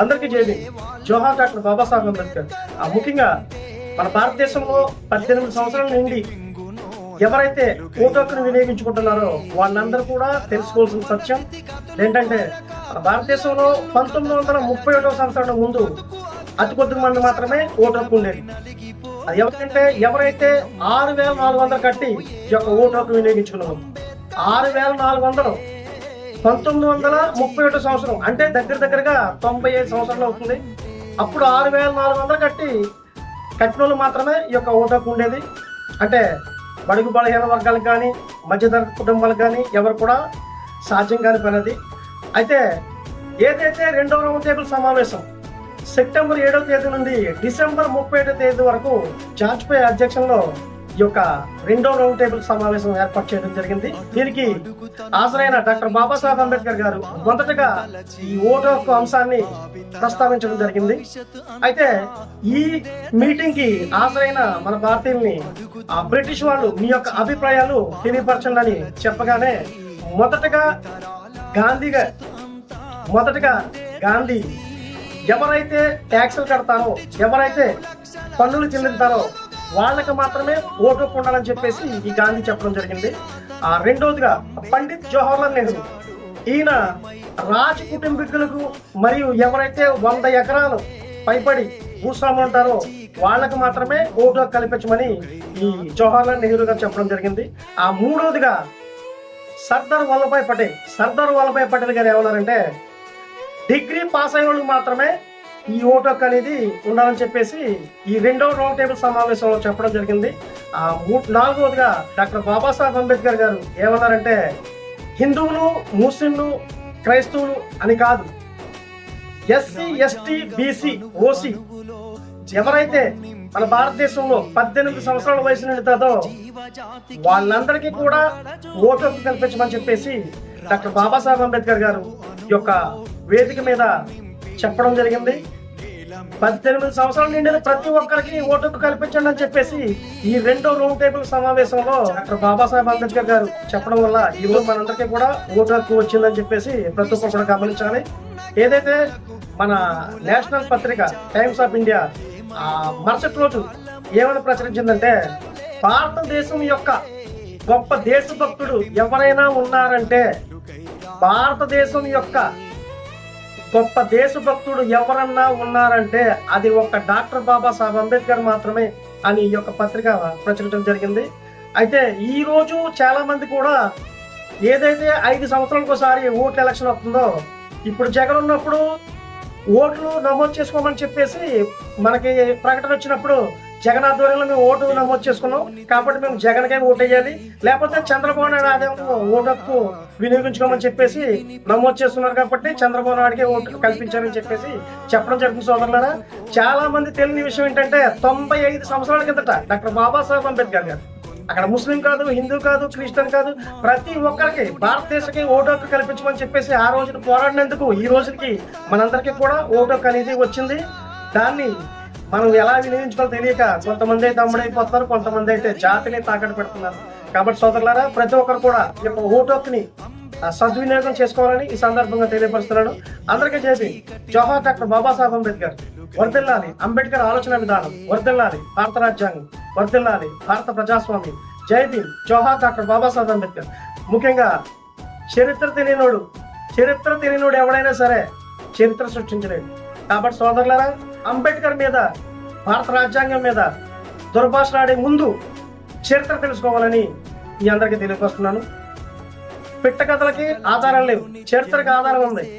అందరికీ జైలు జోహార్ డాక్టర్ బాబాసాహెబ్ అంబేద్కర్. ముఖ్యంగా మన భారతదేశంలో పద్దెనిమిది సంవత్సరాల నుండి ఎవరైతే ఓటు వినియోగించుకుంటున్నారో వాళ్ళందరూ కూడా తెలుసుకోవాల్సిన సత్యం ఏంటంటే మన భారతదేశంలో పంతొమ్మిది వందల ముప్పై ఒకటో సంవత్సరం ముందు అతి కొద్ది మంది మాత్రమే ఓటు హక్కు ఉండేది. అది ఎవరికంటే ఎవరైతే ఆరు వేల నాలుగు వందలు కట్టి ఈ యొక్క ఓటు హక్కు వినియోగించుకున్నాము ఆరు వేల నాలుగు వందలు పంతొమ్మిది వందల ముప్పై ఒకటో సంవత్సరం అంటే దగ్గర దగ్గరగా తొంభై ఐదు సంవత్సరాలు అవుతుంది. అప్పుడు ఆరు వేల నాలుగు వందలు కట్టి కట్టినోళ్ళు మాత్రమే ఈ యొక్క ఓటు హక్కు ఉండేది. అంటే బడుగు బలహీన వర్గాలకు కానీ మధ్యతరగతి కుటుంబాలకు కానీ ఎవరు కూడా సాధ్యం కాని పనిది అయితే ఏదైతే రెండవ రౌండ్ టేబుల్ సమావేశం సెప్టెంబర్ ఏడవ తేదీ నుండి డిసెంబర్ ముప్పై ఏడవ తేదీ వరకు జార్జ్పై అధ్యక్షంలో ఈ యొక్క రెండో రౌండ్ టేబుల్ సమావేశం ఏర్పాటు చేయడం జరిగింది. దీనికి హాజరైన డాక్టర్ బాబాసాహెబ్ అంబేద్కర్ గారు మొదటగా ఈ ఓటు హక్కు అంశాన్ని ప్రస్తావించడం జరిగింది. అయితే ఈ మీటింగ్కి హాజరైన మన భారతీయుల్ని ఆ బ్రిటిష్ వాళ్ళు మీ యొక్క అభిప్రాయాలు తెలియపరచండి చెప్పగానే మొదటగా గాంధీగా మొదటగా గాంధీ ఎవరైతే ట్యాక్సులు కడతారో ఎవరైతే పన్నులు చెల్లిస్తారో వాళ్ళకి మాత్రమే ఓటు హక్కు ఉండాలని చెప్పేసి ఈ గాంధీ చెప్పడం జరిగింది. ఆ రెండవదిగా పండిత్ జవహర్లాల్ నెహ్రూ. ఈయన రాజ కుటుంబీకులకు మరియు ఎవరైతే వంద ఎకరాలు పైపడి భూస్వాములు ఉంటారో వాళ్ళకు మాత్రమే ఓటు హక్కు కల్పించమని ఈ జవహర్లాల్ నెహ్రూ గారు చెప్పడం జరిగింది. ఆ మూడవదిగా సర్దార్ వల్లభాయ్ పటేల్. సర్దార్ వల్లభాయ్ పటేల్ గారు ఏమన్నారంటే డిగ్రీ పాస్ అయిన వాళ్ళకి మాత్రమే ఈ ఓటు హక్కు అనేది ఉండాలని చెప్పేసి ఈ రెండవ రౌండ్ టేబుల్ సమావేశంలో చెప్పడం జరిగింది. ఆ మూ నాలుగవదిగా డాక్టర్ బాబాసాహెబ్ అంబేద్కర్ గారు ఏమన్నారంటే హిందువులు ముస్లింలు క్రైస్తవులు అని కాదు. ఎస్సీ ఎస్టీ బీసీ ఓసీ ఎవరైతే మన భారతదేశంలో పద్దెనిమిది సంవత్సరాల వయసు నిండుతుందో వాళ్ళందరికీ కూడా ఓటు హక్కు కల్పించమని చెప్పేసి డాక్టర్ బాబాసాహెబ్ అంబేద్కర్ గారు ఈ యొక్క వేదిక మీద చెప్పడం జరిగింది. పద్దెనిమిది సంవత్సరాలు నిండిన ప్రతి ఒక్కరికి ఓటు కల్పించండి అని చెప్పేసి ఈ రెండో రౌండ్ టేబుల్ సమావేశంలో డాక్టర్ బాబాసాహెబ్ అంబేద్కర్ గారు చెప్పడం వల్ల ఈ రోజు మనందరికీ కూడా ఓటు హక్కు వచ్చిందని చెప్పేసి ప్రతి ఒక్కరు కూడా గమనించాలి. ఏదైతే మన నేషనల్ పత్రిక టైమ్స్ ఆఫ్ ఇండియా మరుసటి రోజు ఏమని ప్రచురించిందంటే భారతదేశం యొక్క గొప్ప దేశభక్తుడు ఎవరైనా ఉన్నారంటే భారతదేశం యొక్క గొప్ప దేశభక్తుడు ఎవరన్నా ఉన్నారంటే అది ఒక డాక్టర్ బాబాసాహెబ్ అంబేద్కర్ మాత్రమే అని ఈ యొక్క పత్రిక ప్రచురించడం జరిగింది. అయితే ఈరోజు చాలామంది చాలా మంది కూడా ఏదైతే ఐదు సంవత్సరాలకు ఒకసారి ఓట్ల ఎలక్షన్ వస్తుందో ఇప్పుడు జగన్ ఉన్నప్పుడు ఓట్లు నమోదు చేసుకోమని చెప్పేసి మనకి ప్రకటన వచ్చినప్పుడు జగన్ ఆధ్వర్యంలో మేము ఓటు నమోదు చేసుకున్నాం. కాబట్టి మేము జగన్కే ఓటు వేయాలి లేకపోతే చంద్రబాబు నాయుడు అదే ఓటు హక్కు వినియోగించుకోమని చెప్పేసి నమోదు చేస్తున్నారు కాబట్టి చంద్రబాబు నాయుడుకే ఓటు కల్పించారని చెప్పేసి చెప్పడం జరిగింది సోదరులారా. చాలా మంది తెలియని విషయం ఏంటంటే తొంభై ఐదు సంవత్సరాల కిందట డాక్టర్ బాబాసాహెబ్ అంబేద్కర్ గారు అక్కడ ముస్లిం కాదు హిందూ కాదు క్రిస్టియన్ కాదు ప్రతి ఒక్కరికి భారతదేశకి ఓటు హక్కు కల్పించమని చెప్పేసి ఆ రోజున పోరాడినందుకు ఈ రోజుకి మనందరికీ కూడా ఓటు హక్కు అనేది వచ్చింది. దాన్ని మనం ఎలా వినియోగించుకోవాలో తెలియక కొంతమంది అయితే అమ్ముడైపోతున్నారు కొంతమంది అయితే జాతిని తాకట్టు పెడుతున్నారు. కాబట్టి సోదరులారా ప్రతి ఒక్కరు కూడా ఈ యొక్క ఓటు సద్వినియోగం చేసుకోవాలని ఈ సందర్భంగా తెలియపరుస్తున్నాను. అందరికీ చేసి జవహర్ డాక్టర్ బాబాసాహెబ్ అంబేద్కర్ వర్దిల్లాలి. అంబేద్కర్ ఆలోచన విధానం వర్దిల్లాలి భారత రాజ్యాంగం వర్దిల్లాలి భారత ప్రజాస్వామ్యం. జై భీమ్. జవహర్ డాక్టర్ బాబాసాహెబ్ అంబేద్కర్. ముఖ్యంగా చరిత్ర తెలియనోడు చరిత్ర తెలియనోడు ఎవడైనా సరే చరిత్ర సృష్టించలేడు. కాబట్టి సోదరులారా అంబేద్కర్ మీద భారత రాజ్యాంగం మీద దుర్భాషలాడే ముందు చరిత్ర తెలుసుకోవాలని మీ అందరికీ తెలియపరుస్తున్నాను. పిట్ట కథలకి ఆధారం లేవు. చరిత్రకు ఆధారం ఉంది.